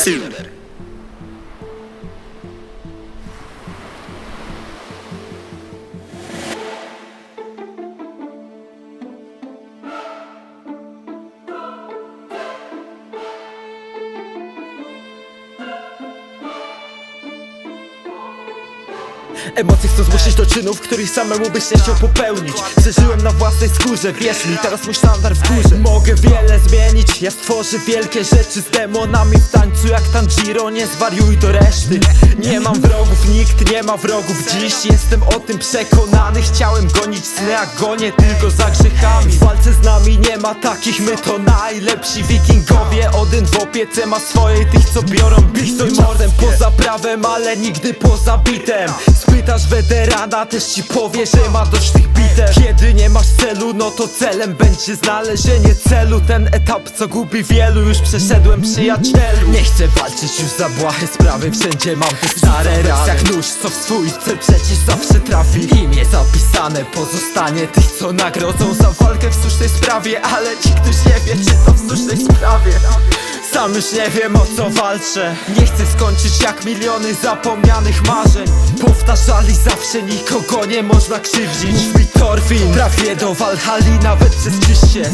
Sooner. Emocje chcą zmusić do czynów, których samemu byś nie chciał popełnić. Przeżyłem na własnej skórze, wierz mi, teraz mój sztandar w górze. Mogę wiele zmienić, ja stworzę wielkie rzeczy z demonami w tańcu jak Tanjiro Nie zwariuj do reszty. Nie mam wrogów, nikt nie ma wrogów. Dziś Jestem o tym przekonany, chciałem gonić sny, a gonię tylko za grzechami. W walce z nami nie ma takich, my to najlepsi wikingowie. Odyn w opiece ma swoje, tych co biorą Stój mordem poza prawem, ale nigdy poza bitem Spytasz weterana, też ci powie, że ma dość tych bitew Kiedy nie masz celu, no to celem będzie znalezienie celu. Ten etap, co gubi wielu, już przeszedłem przyjacielu. Nie chcę walczyć już za błahe sprawy, wszędzie mam te stare rany. Jak nóż, co w swój cel przecież zawsze trafi. Imię zapisane, pozostanie tych, co nagrodzą za walkę w słusznej sprawie. Ale ci ktoś nie wie, czy to w słusznej sprawie sam już nie wiem o co walczę. Nie chcę skończyć jak miliony zapomnianych marzeń. Powtarzali zawsze nikogo nie można krzywdzić. Mów mi Torfin, trafię do Walhali nawet przez Krzyściec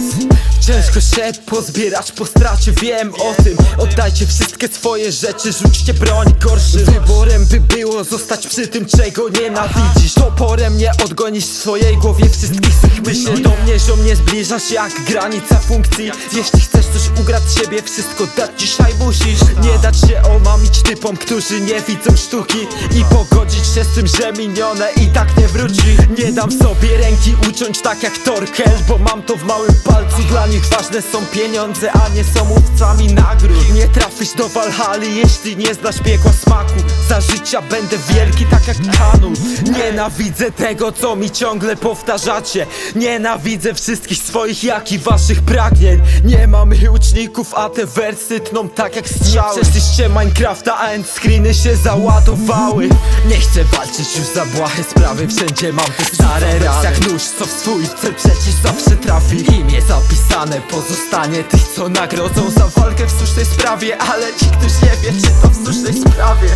Ciężko się pozbierać po stracie, wiem o tym. Oddajcie wszystkie swoje rzeczy, rzućcie broń gorszy. Wyborem by było zostać przy tym czego nienawidzisz. Toporem nie odgonisz w swojej głowie wszystkich złych myśli. Do mnie ziom nie zbliżasz jak granica funkcji. Jeśli chcesz coś ugrać siebie, wszystko dać dzisiaj musisz. Nie dać się omamić typom, którzy nie widzą sztuki. I pogodzić się z tym, że minione i tak nie wróci. Nie dam sobie ręki uciąć tak jak Torkel Bo mam to w małym palcu, dla nich ważne są pieniądze, a nie są łowcami nagród. Nie trafisz do Walhali, jeśli nie znasz piekła smaku. Za życia będę wielki tak jak Kanut Nienawidzę tego, co mi ciągle powtarzacie. Nienawidzę wszystkich swoich, jak i waszych pragnień. Nie mamy łuczników, a te wersy tną tak jak strzały. Nie przeszliście Minecrafta, a endscreeny się załadowały. Nie chcę walczyć już za błahe sprawy. Wszędzie mam te stare rany jak nóż, co w swój cel przecież zawsze trafi. Imię zapisane, pozostanie tych, co nagrodzą za walkę w słusznej sprawie Ale ci ktoś nie wie, czy to w słusznej sprawie.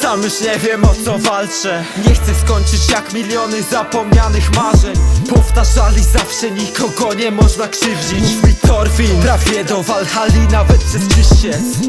Sam już nie wiem o co walczę. Nie chcę skończyć jak miliony zapomnianych marzeń. Powtarzali zawsze nikogo nie można krzywdzić. Mów mi Torfin, trafię do Walhali nawet przez Krzyściec